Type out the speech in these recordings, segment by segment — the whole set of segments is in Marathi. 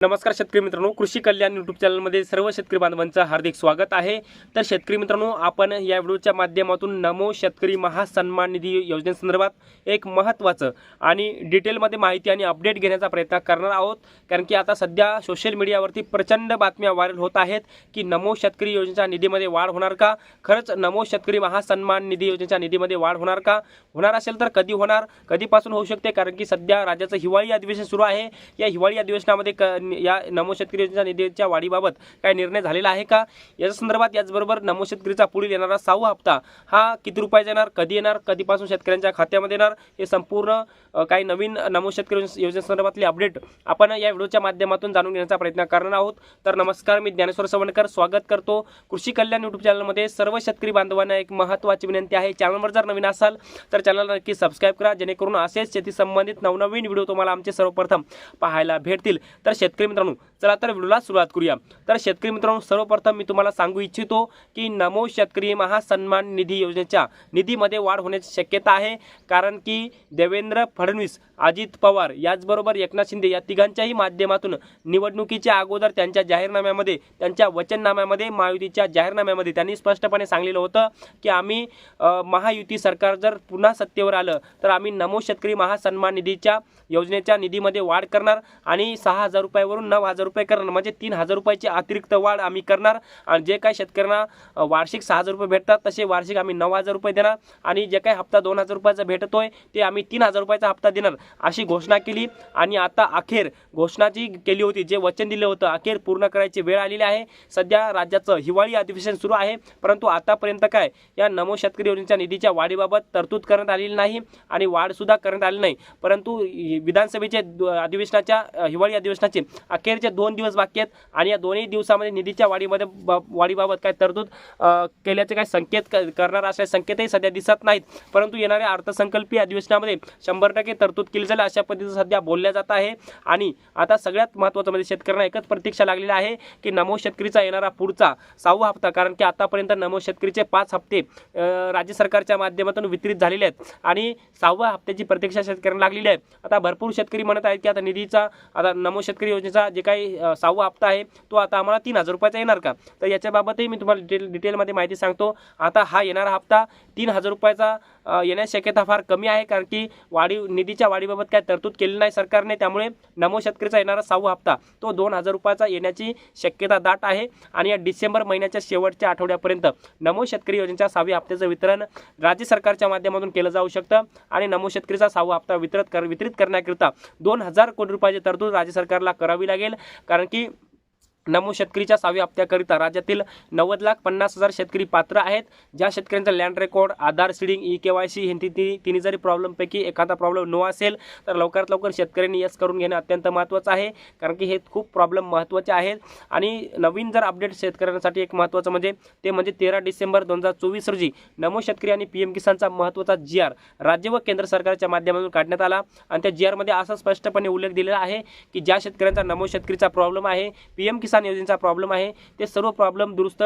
नमस्कार शेतकरी मित्रांनो कृषी कल्याण यूट्यूब चॅनलमध्ये सर्व शेतकरी बांधवांचं हार्दिक स्वागत आहे. तर शेतकरी मित्रांनो आपण या व्हिडिओच्या माध्यमातून नमो शेतकरी महासन्मान निधी योजनेसंदर्भात एक महत्त्वाचं आणि डिटेलमध्ये माहिती आणि अपडेट घेण्याचा प्रयत्न करणार आहोत. कारण की आता सध्या सोशल मीडियावरती प्रचंड बातम्या व्हायरल होत आहेत की नमो शेतकरी योजनेच्या निधीमध्ये वाढ होणार का? खरंच नमो शेतकरी महासन्मान निधी योजनेच्या निधीमध्ये वाढ होणार का? होणार असेल तर कधी होणार? कधीपासून होऊ शकते? कारण की सध्या राज्याचं हिवाळी अधिवेशन सुरू आहे. या हिवाळी अधिवेशनामध्ये क या नमो शेतकरी योजनेच्या निधीच्या वाढीबाबत काय निर्णय झालेला आहे का? याच्या संदर्भात याचबरोबर नमो शेतकरीचा पुढील येणारा सहावा हप्ता हा किती रुपयाचा येणार कधी येणार कधीपासून शेतकऱ्यांच्या खात्यामध्ये येणार? हे संपूर्ण काही नवीन नमो शेतकरी योजनेसंदर्भातली योजनेसंदर्भातले अपडेट आपण या व्हिडिओच्या माध्यमातून जाणून घेण्याचा प्रयत्न करणार आहोत. तर नमस्कार मी ज्ञानेश्वर सवणकर स्वागत करतो. कृषी कल्याण यूट्यूब चॅनलमध्ये सर्व शेतकरी बांधवांना एक महत्त्वाची विनंती आहे. चॅनलवर जर नवीन असाल तर चॅनलला नक्की सबस्क्राईब करा जेणेकरून असेच शेती संबंधित नवनवीन व्हिडिओ तुम्हाला आमचे सर्वप्रथम पाहायला भेटतील. तर शेतकरी तर मित्रांनो चला तर व्हिडिओला सुरुवात करूया. तर शेतकरी मित्रांनो सर्वप्रथम मी तुम्हाला सांगू इच्छितो की नमो शेतकरी महासन्मान निधी योजनेच्या निधीमध्ये वाढ होण्याची शक्यता आहे. कारण की देवेंद्र फडणवीस अजित पवार याचबरोबर एकनाथ शिंदे या तिघांच्याही माध्यमातून निवडणुकीच्या अगोदर त्यांच्या जाहीरनाम्यामध्ये त्यांच्या वचननाम्यामध्ये महायुतीच्या जाहीरनाम्यामध्ये त्यांनी स्पष्टपणे सांगलेलं होतं की आम्ही महायुती सरकार जर पुन्हा सत्तेवर आलं तर आम्ही नमो शेतकरी महासन्मान निधीच्या योजनेच्या निधीमध्ये वाढ करणार आणि सहा हजार रुपयावरून नऊ हजार रुपये करणार. म्हणजे तीन हजार रुपयाची अतिरिक्त वाढ आम्ही करणार. आणि जे काही शेतकऱ्यांना वार्षिक सहा हजार रुपये भेटतात तसे वार्षिक आम्ही नऊ हजार रुपये देणार. आणि जे काही हप्ता दोन हजार रुपयाचा भेटतोय ते आम्ही तीन हजार रुपयाचा हप्ता देणार अशी घोषणा केली. आणि आता अखेर घोषणा जी केली होती जे वचन दिलं होतं अखेर पूर्ण करायची वेळ आलेली आहे. सध्या राज्याचं हिवाळी अधिवेशन सुरू आहे. परंतु आतापर्यंत काय या नमो शेतकरी योजनेच्या निधीच्या वाढीबाबत तरतूद करण्यात आलेली नाही आणि वाढसुद्धा करण्यात आली नाही. परंतु विधानसभेच्या विधानसभेचे अधिवेशनाच्या हिवाळी अधिवेशनाचे अखेरचे दोन दिवस बाकी आहेत आणि या दोन्ही दिवसामध्ये निधीच्या वाढीमध्ये वाढीबाबत काय तरतूद केल्याचे काही संकेत क- करणार असे संकेतही सध्या दिसत नाहीत. परंतु येणाऱ्या अर्थसंकल्पीय अधिवेशनामध्ये शंभर टक्के तरतूद केली जाईल अशा पद्धतीचं सध्या बोलल्या जात आहे. आणि आता सगळ्यात महत्त्वाचं म्हणजे शेतकऱ्यांना एकच प्रतीक्षा लागलेली आहे की नमो शेतकरीचा येणारा पुढचा सहावा हप्ता कारण की आतापर्यंत नमो शेतकरीचे पाच हप्ते राज्य सरकारच्या माध्यमातून वितरित झालेले आहेत. आणि सहाव्या हप्त्याची प्रतीक्षा शेतकऱ्यांना लागलेली आहे. आता भरपूर शेतकरी म्हणत आहेत की आता निधीचा आता नमो शेतकरी योजनेचा जे काही अ, सहावा हप्ता आहे तो आता आम्हाला तीन हजार रुपयाचा येणार का? तर याच्याबाबतही मी तुम्हाला डिटेल डिटेलमध्ये माहिती सांगतो. आता हा येणारा हप्ता तीन हजार रुपयाचा अ, येण्याची शक्यता फार कमी आहे कारण की वाढीव निधीच्या वाढीबाबत काय तरतूद केली नाही सरकारने. त्यामुळे नमो शेतकरीचा येणारा सहावा हप्ता तो दोन हजार रुपयाचा येण्याची शक्यता दाट आहे. आणि या डिसेंबर महिन्याच्या शेवटच्या आठवड्यापर्यंत नमो शेतकरी योजनेच्या सहाव्या हप्त्याचं वितरण राज्य सरकारच्या माध्यमातून केलं जाऊ शकतं. आणि नमो शेतकरीचा सहावा हप्ता वितरित कर वितरित करण्याकरिता दोन हजार कोटी रुपयाची तरतूद राज्य सरकारला करावी लागेल. कारण की नमो शेतकरीच्या सहाव्या हप्त्याकरिता राज्यातील नव्वद लाख पन्नास हजार शेतकरी पात्र आहेत. ज्या शेतकऱ्यांचा land record Aadhaar seeding E K Y C हे तिन्ही जरी प्रॉब्लेमपैकी एखादा प्रॉब्लेम नो असेल तर लवकरात लवकर शेतकऱ्यांनी यस करून घेणं अत्यंत महत्त्वाचं आहे. कारण की हे खूप प्रॉब्लेम महत्त्वाचे आहेत. आणि नवीन जर अपडेट शेतकऱ्यांसाठी एक महत्त्वाचं म्हणजे ते म्हणजे तेरा डिसेंबर दोन हजार चोवीस रोजी नमो शेतकरी आणि पी एम किसानचा महत्त्वाचा जी आर राज्य व केंद्र सरकारच्या माध्यमातून काढण्यात आला. आणि त्या जी आरमध्ये असा स्पष्टपणे उल्लेख दिलेला आहे की ज्या शेतकऱ्यांचा नमो शेतकरीचा प्रॉब्लेम आहे पी एम किसान योजनेचा प्रॉब्लेम आहे. ते सर्व प्रॉब्लेम दुरुस्त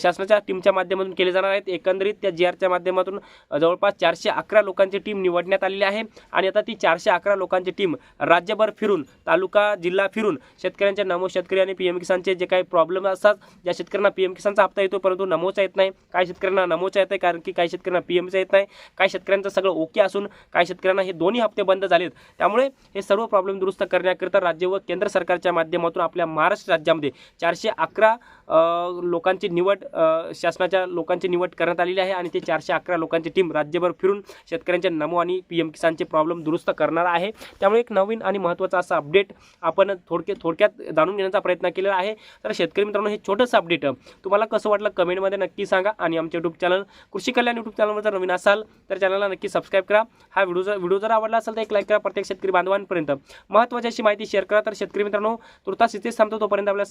शासनाच्या टीमच्या माध्यमातून केले जाणार आहेत. एकंदरीत त्या जी आरच्या माध्यमातून जवळपास चारशे अकरा लोकांची टीम निवडण्यात आलेली आहे. आणि आता ती चारशे अकरा लोकांची टीम राज्यभर फिरून तालुका जिल्हा फिरून शेतकऱ्यांच्या नमो शेतकरी आणि पी एम किसानचे जे काही प्रॉब्लेम असतात ज्या शेतकऱ्यांना पी एम किसानचा हप्ता येतो परंतु नमोचा येत नाही. काही शेतकऱ्यांना नमोचा येत आहे कारण की काही शेतकऱ्यांना पी एमचा येत नाही. काही शेतकऱ्यांचं सगळं ओके असून काही शेतकऱ्यांना हे दोन्ही हप्ते बंद झालेत. त्यामुळे हे सर्व प्रॉब्लेम दुरुस्त करण्याकरिता राज्य व केंद्र सरकारच्या माध्यमातून आपल्या महाराष्ट्र राज्यामध्ये चारशे अकरा लोकांची निवड शासनाच्या लोकांची निवड करण्यात आलेली आहे आणि ते चारशे अकरा लोकांची टीम राज्यभर फिरून शेतकऱ्यांचे नमो आणि पी एम किसानचे प्रॉब्लेम दुरुस्त करणार आहे. त्यामुळे एक नवीन आणि महत्त्वाचा असा अपडेट आपण थोडके थोडक्यात जाणून घेण्याचा प्रयत्न केलेला आहे. तर शेतकरी मित्रांनो हे छोटंसं अपडेट तुम्हाला कसं वाटलं कमेंटमध्ये नक्की सांगा आणि आमचे यूट्यूब चॅनल कृषी कल्याण यूट्यूब चॅनलवर जर नवीन असाल तर चॅनलला नक्की सबस्क्राईब करा. हा व्हिडिओ जर व्हिडिओ जर आवडला असेल तर एक लाईक करा प्रत्येक शेतकरी बांधवांपर्यंत. महत्त्वाची अशी माहिती शेअर करा. तर शेतकरी मित्रांनो तुर्तास इथेच थांबतो तोपर्यंत आपल्या